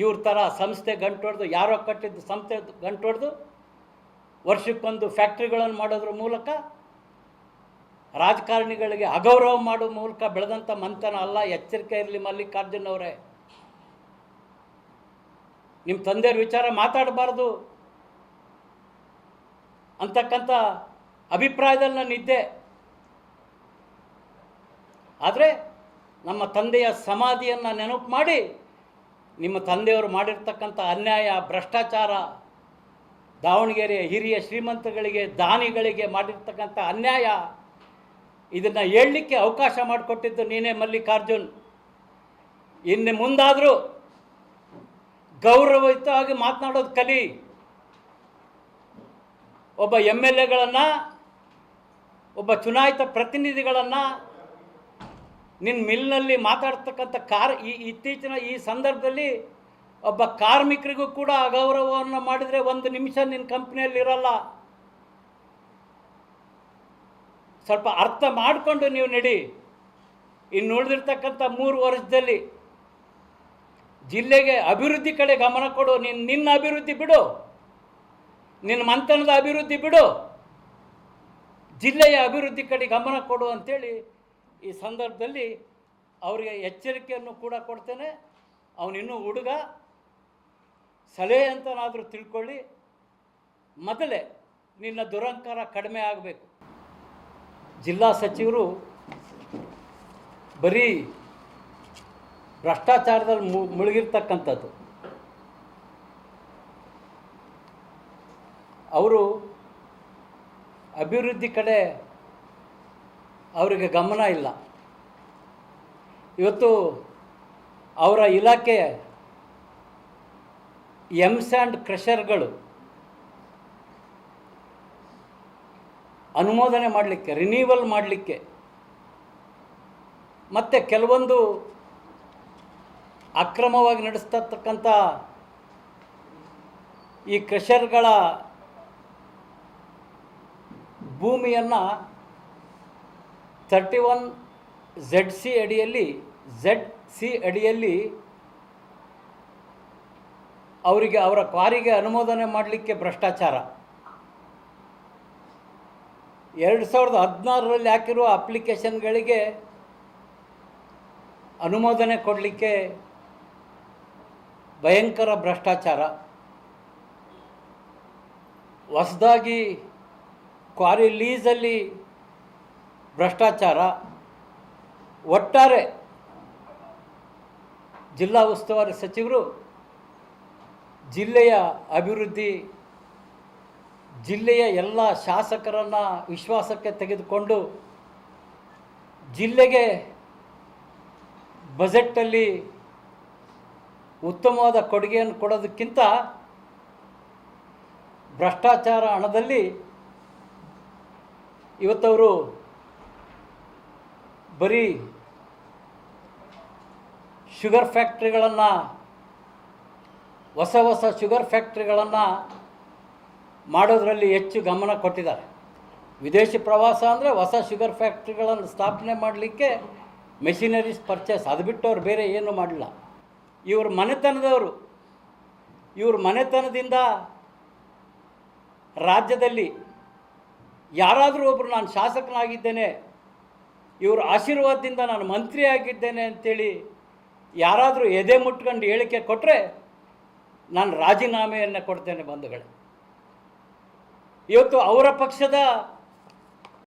ಇವ್ರ ಥರ ಸಂಸ್ಥೆ ಗಂಟೊಡೆದು ಯಾರೋ ಕಟ್ಟಿದ್ದು ಸಂಸ್ಥೆ ಗಂಟೊಡೆದು ವರ್ಷಕ್ಕೊಂದು ಫ್ಯಾಕ್ಟ್ರಿಗಳನ್ನು ಮಾಡೋದ್ರ ಮೂಲಕ ರಾಜಕಾರಣಿಗಳಿಗೆ ಅಗೌರವ ಮಾಡೋ ಮೂಲಕ ಬೆಳೆದಂಥ ಮಂಥನ ಅಲ್ಲ, ಎಚ್ಚರಿಕೆ ಇರಲಿ ಮಲ್ಲಿಕಾರ್ಜುನ್ ಅವರೇ. ನಿಮ್ಮ ತಂದೆಯವ್ರ ವಿಚಾರ ಮಾತಾಡಬಾರ್ದು ಅಂತಕ್ಕಂಥ ಅಭಿಪ್ರಾಯದಲ್ಲಿ ನಾನು ಇದ್ದೆ. ಆದರೆ ನಮ್ಮ ತಂದೆಯ ಸಮಾಧಿಯನ್ನು ನೆನಪು ಮಾಡಿ ನಿಮ್ಮ ತಂದೆಯವರು ಮಾಡಿರ್ತಕ್ಕಂಥ ಅನ್ಯಾಯ, ಭ್ರಷ್ಟಾಚಾರ, ದಾವಣಗೆರೆಯ ಹಿರಿಯ ಶ್ರೀಮಂತಗಳಿಗೆ, ದಾನಿಗಳಿಗೆ ಮಾಡಿರ್ತಕ್ಕಂಥ ಅನ್ಯಾಯ, ಇದನ್ನು ಹೇಳಲಿಕ್ಕೆ ಅವಕಾಶ ಮಾಡಿಕೊಟ್ಟಿದ್ದು ನೀನೇ ಮಲ್ಲಿಕಾರ್ಜುನ್. ಇನ್ನು ಮುಂದಾದರೂ ಗೌರವಯುತವಾಗಿ ಮಾತನಾಡೋದು ಕಲಿ. ಒಬ್ಬ ಎಂ ಎಲ್ ಎಗಳನ್ನು, ಒಬ್ಬ ಚುನಾಯಿತ ಪ್ರತಿನಿಧಿಗಳನ್ನು ನಿನ್ನ ಮಿಲ್ನಲ್ಲಿ ಮಾತಾಡ್ತಕ್ಕಂಥ ಕಾರ್ ಈ ಇತ್ತೀಚಿನ ಈ ಸಂದರ್ಭದಲ್ಲಿ ಒಬ್ಬ ಕಾರ್ಮಿಕರಿಗೂ ಕೂಡ ಅಗೌರವವನ್ನು ಮಾಡಿದರೆ ಒಂದು ನಿಮಿಷ ನಿನ್ನ ಕಂಪ್ನಿಯಲ್ಲಿ ಇರಲ್ಲ. ಸ್ವಲ್ಪ ಅರ್ಥ ಮಾಡಿಕೊಂಡು ನೀವು ನಡಿ. ಇನ್ನು ಉಳಿದಿರ್ತಕ್ಕಂಥ ಮೂರು ವರ್ಷದಲ್ಲಿ ಜಿಲ್ಲೆಗೆ ಅಭಿವೃದ್ಧಿ ಕಡೆ ಗಮನ ಕೊಡು. ನಿನ್ನ ನಿನ್ನ ಅಭಿವೃದ್ಧಿ ಬಿಡು. ನಿನ್ನ ಮಂಥನದ ಅಭಿವೃದ್ಧಿ ಬಿಡು. ಜಿಲ್ಲೆಯ ಅಭಿವೃದ್ಧಿ ಕಡೆ ಗಮನ ಕೊಡು ಅಂತೇಳಿ ಈ ಸಂದರ್ಭದಲ್ಲಿ ಅವರಿಗೆ ಎಚ್ಚರಿಕೆಯನ್ನು ಕೂಡ ಕೊಡ್ತೇನೆ. ಅವನಿನ್ನೂ ಹುಡುಗ, ಸಲಹೆ ಅಂತನಾದರೂ ತಿಳ್ಕೊಳ್ಳಿ. ಮೊದಲೇ ನಿನ್ನ ದುರಂಕಾರ ಕಡಿಮೆ ಆಗಬೇಕು. ಜಿಲ್ಲಾ ಸಚಿವರು ಬರೀ ಭ್ರಷ್ಟಾಚಾರದಲ್ಲಿ ಮು, ಮುಳುಗಿರ್ತಕ್ಕಂಥದ್ದು. ಅವರು ಅಭಿವೃದ್ಧಿ ಕಡೆ ಅವರಿಗೆ ಗಮನ ಇಲ್ಲ. ಇವತ್ತು ಅವರ ಇಲಾಖೆ ಎಂ ಸ್ಯಾಂಡ್ ಕ್ರಷರ್ಗಳು ಅನುಮೋದನೆ ಮಾಡಲಿಕ್ಕೆ ರಿನೀವಲ್ ಮಾಡಲಿಕ್ಕೆ ಮತ್ತು ಕೆಲವೊಂದು ಅಕ್ರಮವಾಗಿ ನಡೆಸ್ತಕ್ಕಂಥ ಈ ಕ್ರಷರ್ಗಳ ಭೂಮಿಯನ್ನು ತರ್ಟಿ ಒನ್ ಝೆಡ್ ಸಿ ಅಡಿಯಲ್ಲಿ ಝೆಡ್ ಸಿ ಅಡಿಯಲ್ಲಿ ಅವರಿಗೆ, ಅವರ ಕ್ವಾರಿಗೆ ಅನುಮೋದನೆ ಮಾಡಲಿಕ್ಕೆ ಭ್ರಷ್ಟಾಚಾರ. ಎರಡು ಸಾವಿರದ ಹದಿನಾರರಲ್ಲಿ ಹಾಕಿರುವ ಅಪ್ಲಿಕೇಶನ್ಗಳಿಗೆ ಅನುಮೋದನೆ ಕೊಡಲಿಕ್ಕೆ ಭಯಂಕರ ಭ್ರಷ್ಟಾಚಾರ. ಹೊಸದಾಗಿ ಕ್ವಾರಿ ಲೀಸಲ್ಲಿ ಭ್ರಷ್ಟಾಚಾರ ಒಟ್ಟಾರೆ ಜಿಲ್ಲಾ ಉಸ್ತುವಾರಿ ಸಚಿವರು ಜಿಲ್ಲೆಯ ಅಭಿವೃದ್ಧಿ, ಜಿಲ್ಲೆಯ ಎಲ್ಲ ಶಾಸಕರನ್ನು ವಿಶ್ವಾಸಕ್ಕೆ ತೆಗೆದುಕೊಂಡು ಜಿಲ್ಲೆಗೆ ಬಜೆಟ್ಟಲ್ಲಿ ಉತ್ತಮವಾದ ಕೊಡುಗೆಯನ್ನು ಕೊಡೋದಕ್ಕಿಂತ ಭ್ರಷ್ಟಾಚಾರ ಹಣದಲ್ಲಿ ಇವತ್ತವರು ಬರೀ ಶುಗರ್ ಫ್ಯಾಕ್ಟ್ರಿಗಳನ್ನು ಹೊಸ ಹೊಸ ಶುಗರ್ ಫ್ಯಾಕ್ಟ್ರಿಗಳನ್ನು ಮಾಡೋದರಲ್ಲಿ ಹೆಚ್ಚು ಗಮನ ಕೊಟ್ಟಿದ್ದಾರೆ. ವಿದೇಶಿ ಪ್ರವಾಸ ಅಂದರೆ ಹೊಸ ಶುಗರ್ ಫ್ಯಾಕ್ಟ್ರಿಗಳನ್ನು ಸ್ಥಾಪನೆ ಮಾಡಲಿಕ್ಕೆ ಮೆಷಿನರೀಸ್ ಪರ್ಚೇಸ್ ಅದು ಬಿಟ್ಟು ಅವ್ರು ಬೇರೆ ಏನೂ ಮಾಡಲಿಲ್ಲ. ಇವ್ರ ಮನೆತನದವರು, ಇವ್ರ ಮನೆತನದಿಂದ ರಾಜ್ಯದಲ್ಲಿ ಯಾರಾದರೂ ಒಬ್ಬರು ನಾನು ಶಾಸಕನಾಗಿದ್ದೇನೆ ಇವ್ರ ಆಶೀರ್ವಾದದಿಂದ ನಾನು ಮಂತ್ರಿ ಆಗಿದ್ದೇನೆ ಅಂತೇಳಿ ಯಾರಾದರೂ ಎದೆ ಮುಟ್ಕೊಂಡು ಹೇಳಿಕೆ ಕೊಟ್ಟರೆ ನಾನು ರಾಜೀನಾಮೆಯನ್ನು ಕೊಡ್ತೇನೆ ಬಂಧುಗಳೇ. ಇವತ್ತು ಅವರ ಪಕ್ಷದ